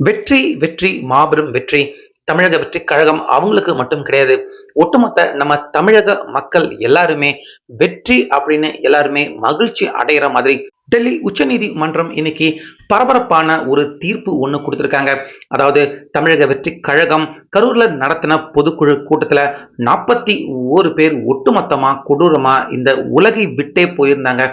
வெற்றி வெற்றி மாபெரும் வெற்றி. தமிழக வெற்றி கழகம் அவங்களுக்கு மட்டும் கிடையாது. ஒட்டுமொத்த நம்ம தமிழக மக்கள் எல்லாருமே வெற்றி அப்படின்னு எல்லாருமே மகிழ்ச்சி அடைகிற மாதிரி டெல்லி உச்சநீதிமன்றம் இன்னைக்கு பரபரப்பான ஒரு தீர்ப்பு ஒன்று கொடுத்துருக்காங்க. அதாவது தமிழக வெற்றி கழகம் கரூர்ல நடத்தின பொதுக்குழு கூட்டத்தில் நாற்பத்தி ஓரு பேர் ஒட்டுமொத்தமா கொடூரமா இந்த உலகை விட்டே போயிருந்தாங்க.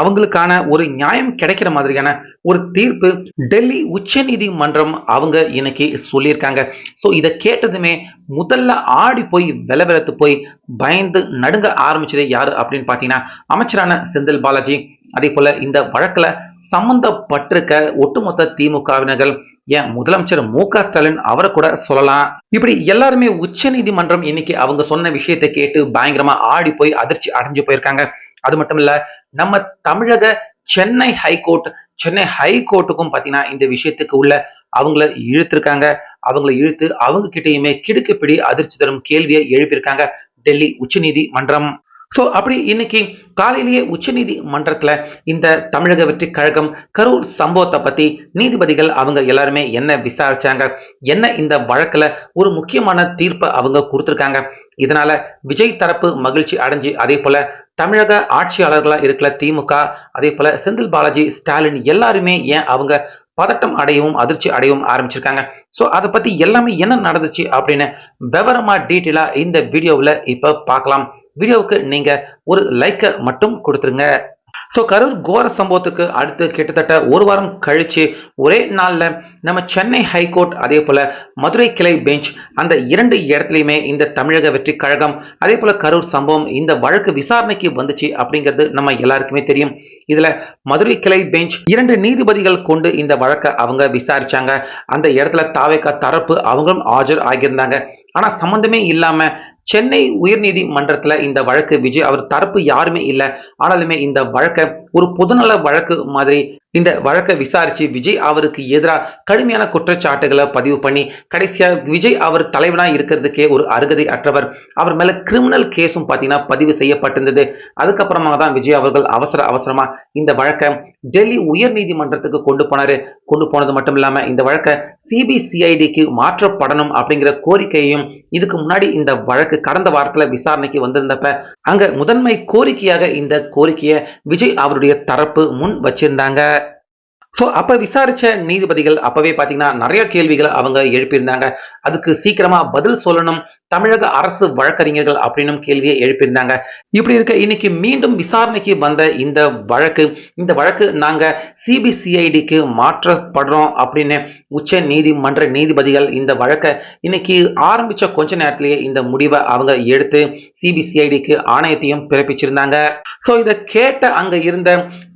அவங்களுக்கான ஒரு நியாயம் கிடைக்கிற மாதிரியான ஒரு தீர்ப்பு டெல்லி உச்ச நீதிமன்றம் அவங்க இன்னைக்கு சொல்லியிருக்காங்க. ஸோ இதை கேட்டதுமே முதல்ல ஆடி போய் விலவிலத்து போய் பயந்து நடுங்க ஆரம்பிச்சதே யாரு அப்படின்னு பார்த்தீங்கன்னா அமைச்சரான செந்தில் பாலாஜி. அதே போல இந்த வழக்குல சம்பந்தப்பட்டிருக்க ஒட்டுமொத்த திமுகவினர்கள் ஏன் முதலமைச்சர் மு க ஸ்டாலின் அவரை கூட சொல்லலாம். இப்படி எல்லாருமே உச்ச நீதிமன்றம் இன்னைக்கு அவங்க சொன்ன விஷயத்தை கேட்டு பயங்கரமா ஆடி போய் அதிர்ச்சி அடைஞ்சு போயிருக்காங்க. அது மட்டும் இல்ல நம்ம தமிழக சென்னை ஹைகோர்ட் சென்னை ஹைகோர்ட்டுக்கும் பாத்தீங்கன்னா இந்த விஷயத்துக்கு உள்ள அவங்கள இழுத்திருக்காங்க. அவங்களை இழுத்து அவங்க கிட்டயுமே கிடுக்குப்பிடி அதிர்ச்சி தரும் கேள்வியை எழுப்பியிருக்காங்க டெல்லி உச்சநீதிமன்றம். ஸோ அப்படி இன்னைக்கு காலையிலேயே உச்சநீதிமன்றத்தில் இந்த தமிழக வெற்றி கழகம் கரூர் சம்பவத்தை பற்றி நீதிபதிகள் அவங்க எல்லாருமே என்ன விசாரிச்சாங்க? என்ன இந்த வழக்கில் ஒரு முக்கியமான தீர்ப்பை அவங்க கொடுத்துருக்காங்க? இதனால விஜய் தரப்பு மகிழ்ச்சி அடைஞ்சு அதே போல தமிழக ஆட்சியாளர்களாக இருக்கிற திமுக அதே போல செந்தில் பாலாஜி ஸ்டாலின் எல்லாருமே ஏன் அவங்க பதட்டம் அடையவும் அதிர்ச்சி அடையவும் ஆரம்பிச்சிருக்காங்க? ஸோ அதை பற்றி எல்லாமே என்ன நடந்துச்சு அப்படின்னு விவரமா டீட்டெயிலாக இந்த வீடியோவில் இப்போ பார்க்கலாம். வீடியோவுக்கு நீங்க ஒரு லைக்கை மட்டும் கொடுத்துருங்க. ஸோ கரூர் கோர சம்பவத்துக்கு அடுத்து கிட்டத்தட்ட ஒரு வாரம் கழித்து ஒரே நாளில் நம்ம சென்னை ஹைகோர்ட் அதே போல் மதுரை கிளை பெஞ்ச் அந்த இரண்டு இடத்துலையுமே இந்த தமிழக வெற்றி கழகம் அதே போல் கரூர் சம்பவம் இந்த வழக்கு விசாரணைக்கு வந்துச்சு அப்படிங்கிறது நம்ம எல்லாருக்குமே தெரியும். இதில் மதுரை கிளை பெஞ்ச் இரண்டு நீதிபதிகள் கொண்டு இந்த வழக்கை அவங்க விசாரிச்சாங்க. அந்த இடத்துல தாவேக்கா தரப்பு அவங்களும் ஆஜர் ஆகியிருந்தாங்க. ஆனால் சம்மந்தமே இல்லாமல் சென்னை உயர்நீதிமன்றத்தில் இந்த வழக்கு விஜய் அவர் தரப்பு யாருமே இல்லை. ஆனாலுமே இந்த வழக்கை ஒரு பொதுநல வழக்கு மாதிரி இந்த வழக்கை விசாரிச்சு விஜய் அவருக்கு எதிராக கடுமையான குற்றச்சாட்டுகளை பதிவு பண்ணி கடைசியா விஜய் அவர் தலைவனா இருக்கிறதுக்கே ஒரு அருகதை அற்றவர். அவர் மேல கிரிமினல் கேஸும் பாத்தீங்கன்னா பதிவு செய்யப்பட்டிருந்தது. அதுக்கப்புறமா தான் விஜய் அவர்கள் அவசர அவசரமா இந்த வழக்கை டெல்லி உயர் நீதிமன்றத்துக்கு கொண்டு போனாரு. கொண்டு போனது மட்டும் இல்லாம இந்த வழக்கை சிபிசிஐடிக்கு மாற்றப்படணும் அப்படிங்கிற கோரிக்கையையும் இதுக்கு முன்னாடி இந்த வழக்கு கடந்த வாரத்துல விசாரணைக்கு வந்திருந்தப்ப அங்க முதன்மை கோரிக்கையாக இந்த கோரிக்கையை விஜய் அவருடைய தரப்பு முன் வச்சிருந்தாங்க. ஸோ அப்போ விசாரிச்ச நீதிபதிகள் அப்பவே பார்த்தீங்கன்னா நிறைய கேள்விகளை அவங்க எழுப்பியிருந்தாங்க. அதுக்கு சீக்கிரமா பதில் சொல்லணும். தமிழக அரசு வழக்கறிஞர்கள் அப்படின்னும் கேள்வியை எழுப்பியிருந்தாங்க. இப்படி இருக்க இன்னைக்கு மீண்டும் விசாரணைக்கு வந்த இந்த வழக்கு இந்த வழக்கு நாங்க சிபிசிஐடிக்கு மாற்றப்படுறோம் அப்படின்னு உச்ச நீதிமன்ற நீதிபதிகள் இந்த வழக்கை இன்னைக்கு ஆரம்பிச்ச கொஞ்ச நேரத்திலேயே இந்த முடிவை அவங்க எடுத்து சிபிசிஐடிக்கு ஆணையத்தையும் பிறப்பிச்சிருந்தாங்க. ஸோ இதை கேட்ட அங்க இருந்த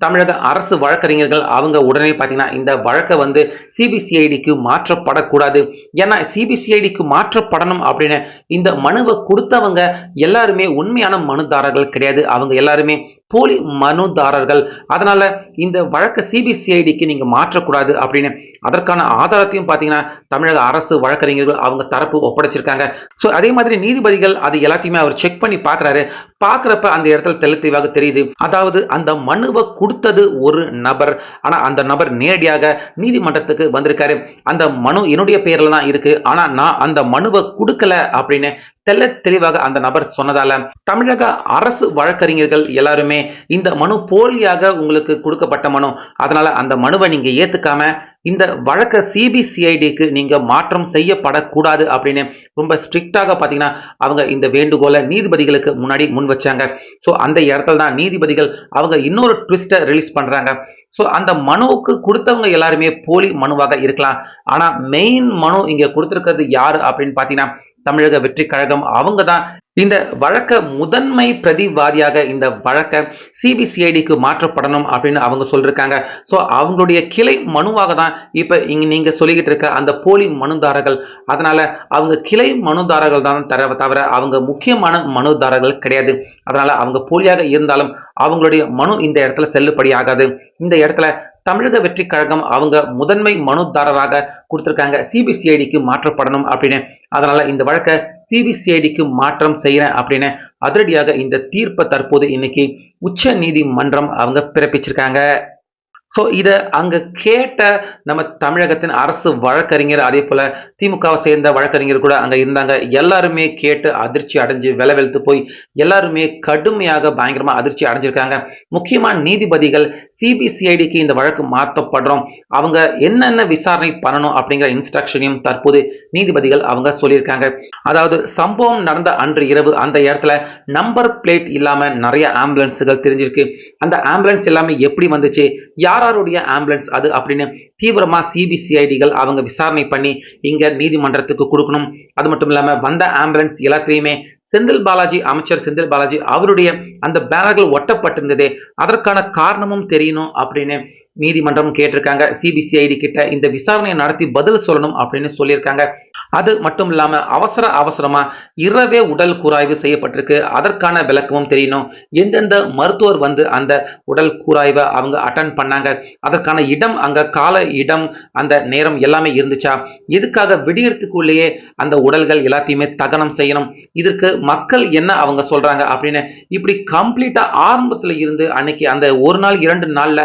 தமிழக அரசு வழக்கறிஞர்கள் அவங்க உடனே பார்த்தீங்கன்னா இந்த வழக்கை வந்து சிபிசிஐடிக்கு மாற்றப்படக்கூடாது. ஏன்னா சிபிசிஐடிக்கு மாற்றப்படணும் அப்படின்னு இந்த மனுவை கொடுத்தவங்க எல்லாருமே உண்மையான மனுதாரர்கள் கிடையாது. அவங்க எல்லாருமே போலி மனுதாரர்கள். அதனால இந்த வழக்கை சிபிசிஐடிக்கு நீங்க மாற்றக்கூடாது அப்படின்னு அதற்கான ஆதாரத்தையும் பார்த்தீங்கன்னா தமிழக அரசு வழக்கறிஞர்கள் அவங்க தரப்பு ஒப்படைச்சிருக்காங்க. ஸோ அதே மாதிரி நீதிபதிகள் அது எல்லாத்தையுமே அவர் செக் பண்ணி பார்க்குறாரு. பார்க்குறப்ப அந்த இடத்துல தெளி தெளிவாக தெரியுது. அதாவது அந்த மனுவை கொடுத்தது ஒரு நபர். ஆனால் அந்த நபர் நேரடியாக நீதிமன்றத்துக்கு வந்திருக்காரு. அந்த மனு என்னுடைய பேரில் தான் இருக்கு. ஆனால் நான் அந்த மனுவை கொடுக்கல அப்படின்னு தெல்ல தெளிவாக அந்த நபர் சொன்னதால தமிழக அரசு வழக்கறிஞர்கள் எல்லாருமே இந்த மனு போலியாக உங்களுக்கு கொடுக்கப்பட்ட மனு. அதனால அந்த மனுவை நீங்க ஏத்துக்காம இந்த வழக்க சிபிசிஐடிக்கு நீங்க மாற்றம் செய்யப்படக்கூடாது அப்படின்னு ரொம்ப ஸ்ட்ரிக்டாக பார்த்தீங்கன்னா அவங்க இந்த வேண்டுகோளை நீதிபதிகளுக்கு முன்னாடி முன் வச்சாங்க. ஸோ அந்த இடத்துல தான் நீதிபதிகள் அவங்க இன்னொரு ட்விஸ்ட்டை ரிலீஸ் பண்றாங்க. ஸோ அந்த மனுவுக்கு கொடுத்தவங்க எல்லாருமே போலி மனுவாக இருக்கலாம். ஆனால் மெயின் மனு இங்கே கொடுத்துருக்கிறது யாரு அப்படின்னு பார்த்தீங்கன்னா தமிழக வெற்றி கழகம் அவங்க தான் இந்த வழக்க முதன்மை பிரதிவாதியாக இந்த வழக்க சிபிசிஐடிக்கு மாற்றப்படணும் அப்படின்னு அவங்க சொல்லியிருக்காங்க ஸோ அவங்களுடைய கிளை மனுவாக தான் இப்போ இங்க நீங்க சொல்லிக்கிட்டு இருக்க அந்த போலி மனுதாரர்கள். அதனால அவங்க கிளை மனுதாரர்கள் தான் தர தவிர அவங்க முக்கியமான மனுதாரர்கள் கிடையாது. அதனால அவங்க போலியாக இருந்தாலும் அவங்களுடைய மனு இந்த இடத்துல செல்லுபடி ஆகாது இந்த இடத்துல தமிழக வெற்றி கழகம் அவங்க முதன்மை மனுதாரராக கொடுத்திருக்காங்க. சிபிசிஐடிக்கு மாற்றப்படணும் அப்படின்னு. அதனால இந்த வழக்கை சிபிசிஐடிக்கு மாற்றம் செய்யறேன் அப்படின்னு அதிரடியாக இந்த தீர்ப்பை தற்போது இன்னைக்கு உச்ச நீதிமன்றம் அவங்க பிறப்பிச்சிருக்காங்க. ஸோ இதை அங்க கேட்ட நம்ம தமிழகத்தின் அரசு வழக்கறிஞர் அதே போல திமுகவை சேர்ந்த வழக்கறிஞர் கூட அங்கே இருந்தாங்க. எல்லாருமே கேட்டு அதிர்ச்சி அடைஞ்சு விலை வெளுத்து போய் எல்லாருமே கடுமையாக பயங்கரமா அதிர்ச்சி அடைஞ்சிருக்காங்க. முக்கியமான நீதிபதிகள் சிபிசிஐடிக்கு இந்த வழக்கு மாற்றப்படுறோம். அவங்க என்னென்ன விசாரணை பண்ணணும் அப்படிங்கிற இன்ஸ்ட்ரக்ஷனையும் தற்போது நீதிபதிகள் அவங்க சொல்லியிருக்காங்க. அதாவது சம்பவம் நடந்த அன்று இரவு அந்த இடத்துல நம்பர் பிளேட் இல்லாம நிறைய ஆம்புலன்ஸுகள் தெரிஞ்சிருக்கு. அந்த ஆம்புலன்ஸ் எல்லாமே எப்படி வந்துச்சு? யாராருடைய ஆம்புலன்ஸ் அது அப்படின்னு தீவிரமா சிபிசிஐடிகள் அவங்க விசாரணை பண்ணி இங்க நீதிமன்றத்துக்கு கொடுக்கணும். அது மட்டும் இல்லாம வந்த ஆம்புலன்ஸ் எல்லாத்தையுமே செந்தில் பாலாஜி அமைச்சர் செந்தில் பாலாஜி அவருடைய அந்த பேனர்கள் ஒட்டப்பட்டிருந்தது. அதற்கான காரணமும் தெரியணும் அப்படின்னு நீதிமன்றம் கேட்டிருக்காங்க. சிபிசிஐடி கிட்ட இந்த விசாரணையை நடத்தி பதில் சொல்லணும் அப்படின்னு சொல்லியிருக்காங்க. அது மட்டும் இல்லாம அவசர அவசரமா இரவே உடல் கூராய்வு செய்யப்பட்டிருக்கு. அதற்கான விளக்கமும் தெரியணும். எந்தெந்த மருத்துவர் வந்து அந்த உடல் கூராய்வை அவங்க அட்டன் பண்ணாங்க? அதற்கான இடம் அங்க கால இடம் அந்த நேரம் எல்லாமே இருந்துச்சா? எதுக்காக விடியறதுக்குள்ளேயே அந்த உடல்கள் எல்லாத்தையுமே தகனம் செய்யணும்? இதற்கு மக்கள் என்ன அவங்க சொல்றாங்க அப்படின்னு இப்படி கம்ப்ளீட்டா ஆரம்பத்துல இருந்து அன்னைக்கு அந்த ஒரு நாள் இரண்டு நாள்ல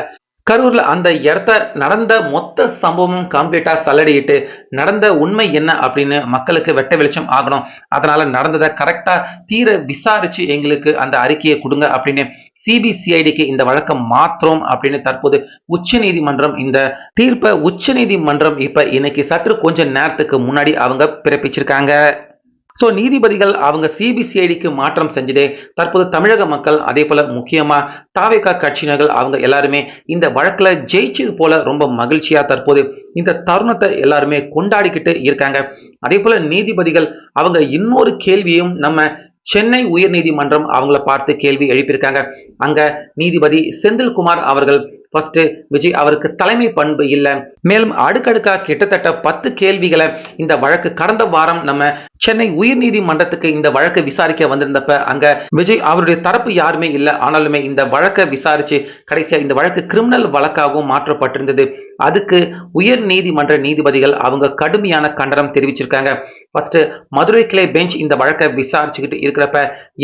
கரூர்ல அந்த இடத்த நடந்த மொத்த சம்பவமும் கம்ப்ளீட்டா சல்லடிட்டு நடந்த உண்மை என்ன அப்படின்னு மக்களுக்கு வெட்ட வெளிச்சம் ஆகணும். அதனால நடந்ததை கரெக்டா தீர விசாரிச்சு எங்களுக்கு அந்த அறிக்கையை கொடுங்க அப்படின்னு சிபிசிஐடிக்கு இந்த வழக்கம் மாத்திரம் அப்படின்னு தற்போது உச்ச நீதிமன்றம் இந்த தீர்ப்பை உச்ச நீதிமன்றம் இப்ப இன்னைக்கு சற்று கொஞ்ச நேரத்துக்கு முன்னாடி அவங்க பிறப்பிச்சிருக்காங்க. ஸோ நீதிபதிகள் அவங்க சிபிசிஐடிக்கு மாற்றம் செஞ்சதே. தற்போது தமிழக மக்கள் அதே போல முக்கியமா தாவேகா கட்சியினர்கள் அவங்க எல்லாருமே இந்த வழக்கில் ஜெயிச்சது போல ரொம்ப மகிழ்ச்சியா தற்போது இந்த தருணத்தை எல்லாருமே கொண்டாடிக்கிட்டு இருக்காங்க. அதே போல நீதிபதிகள் அவங்க இன்னொரு கேள்வியும் நம்ம சென்னை உயர்நீதிமன்றம் அவங்கள பார்த்து கேள்வி எழுப்பியிருக்காங்க. அங்க நீதிபதி செந்தில்குமார் அவர்கள் ஃபர்ஸ்ட் விஜய் அவருக்கு தலைமை பண்பு இல்லை. மேலும் அடுக்கடுக்கா கிட்டத்தட்ட பத்து கேள்விகளை இந்த வழக்கு கடந்த வாரம் நம்ம சென்னை உயர்நீதிமன்றத்துக்கு இந்த வழக்கை விசாரிக்க வந்திருந்தப்ப அங்க விஜய் அவருடைய தரப்பு யாருமே இல்லை. ஆனாலுமே இந்த வழக்கை விசாரிச்சு கடைசியா இந்த வழக்கு கிரிமினல் வழக்காகவும் மாற்றப்பட்டிருந்தது. அதுக்கு உயர் நீதிமன்ற நீதிபதிகள் அவங்க கடுமையான கண்டனம் தெரிவிச்சிருக்காங்க. ஃபர்ஸ்ட் மதுரை கிளை பெஞ்ச் இந்த வழக்கை விசாரிச்சுக்கிட்டு இருக்கிறப்ப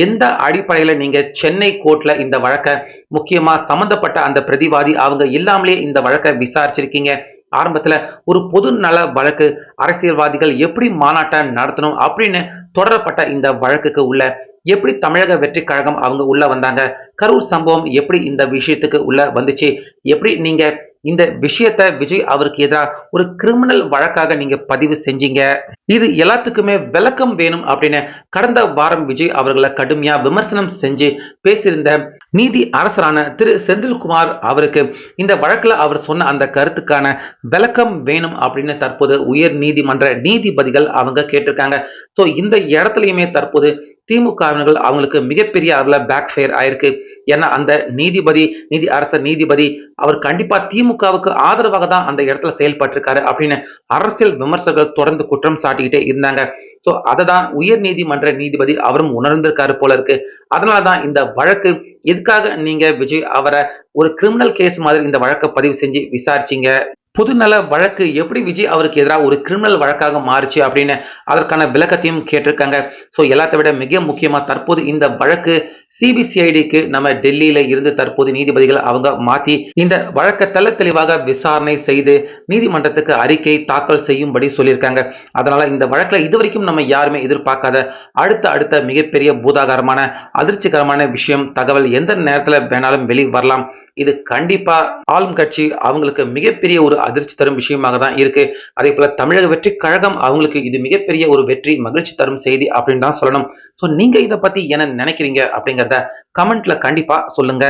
எந்த அடிப்படையில நீங்க சென்னை கோர்ட்ல இந்த வழக்கை முக்கியமா சம்பந்தப்பட்ட அந்த பிரதிவாதி அவங்க இல்லாமலே இந்த வழக்கை விசாரிச்சிருக்கீங்க? ஆரம்பத்துல ஒரு பொது நல வழக்கு அரசியல்வாதிகள் எப்படி மாநாட்டை நடத்தணும் அப்படின்னு தொடரப்பட்ட இந்த வழக்குக்கு உள்ள எப்படி தமிழக வெற்றி கழகம் அவங்க உள்ள வந்தாங்க கரூர் சம்பவம் எப்படி இந்த விஷயத்துக்கு உள்ள வந்துச்சு எப்படி நீங்க இந்த விஷயத்த விஜய் அவருக்கு எதிராக ஒரு கிரிமினல் வழக்காக நீங்க பதிவு செஞ்சீங்க இது எல்லாத்துக்குமே விளக்கம் வேணும் அப்படின்னு கடந்த வாரம் விஜய் அவர்களை கடுமையா விமர்சனம் செஞ்சு பேசியிருந்த நீதி அரசரான திரு செந்தில்குமார் அவருக்கு இந்த வழக்கில் அவர் சொன்ன அந்த கருத்துக்கான விளக்கம் வேணும் அப்படின்னு தற்போது உயர் நீதிமன்ற நீதிபதிகள் அவங்க கேட்டிருக்காங்க. ஸோ இந்த இடத்துலையுமே தற்போது திமுகவினர்கள் அவங்களுக்கு மிகப்பெரிய அளவில் பேக் ஃபயர் ஆயிருக்கு. ஏன்னா அந்த நீதிபதி நீதி அரசர் நீதிபதி அவர் கண்டிப்பா திமுகவுக்கு ஆதரவாக தான் அந்த இடத்துல செயல்பட்டிருக்காரு அப்படின்னு அரசியல் விமர்சகர்கள் தொடர்ந்து குற்றம் சாட்டிக்கிட்டே இருந்தாங்க. ஸோ அதை தான் உயர் நீதிமன்ற நீதிபதி அவரும் உணர்ந்திருக்காரு போல இருக்கு. அதனால தான் இந்த வழக்கு எதுக்காக நீங்க விஜய் அவரை ஒரு கிரிமினல் கேஸ் மாதிரி இந்த வழக்கை பதிவு செஞ்சு விசாரிச்சீங்க? புதுநல வழக்கு எப்படி விஜய் அவருக்கு எதிராக ஒரு கிரிமினல் வழக்காக மாறுச்சு அப்படின்னு அதற்கான விளக்கத்தையும் கேட்டிருக்காங்க. ஸோ எல்லாத்தை விட மிக முக்கியமாக தற்போது இந்த வழக்கு சிபிசிஐடிக்கு நம்ம டெல்லியில இருந்து தற்போது நீதிபதிகள் அவங்க மாத்தி இந்த வழக்க தெல்ல தெளிவாக விசாரணை செய்து நீதிமன்றத்துக்கு அறிக்கை தாக்கல் செய்யும்படி சொல்லியிருக்காங்க. அதனால இந்த வழக்கில் இதுவரைக்கும் நம்ம யாருமே எதிர்பார்க்காத அடுத்த அடுத்த மிகப்பெரிய பூதாகரமான அதிர்ச்சிகரமான விஷயம் தகவல் எந்த நேரத்தில் வேணாலும் வெளி வரலாம் இது கண்டிப்பா ஆளும் கட்சி அவங்களுக்கு மிகப்பெரிய ஒரு அதிர்ச்சி தரும் விஷயமாக தான் இருக்கு. அதே போல தமிழக வெற்றி கழகம் அவங்களுக்கு இது மிகப்பெரிய ஒரு வெற்றி மகிழ்ச்சி தரும் செய்தி அப்படின்னு தான் சொல்லணும். ஸோ நீங்க இதை பத்தி என்ன நினைக்கிறீங்க அப்படிங்கிறத கமெண்ட்ல கண்டிப்பா சொல்லுங்க.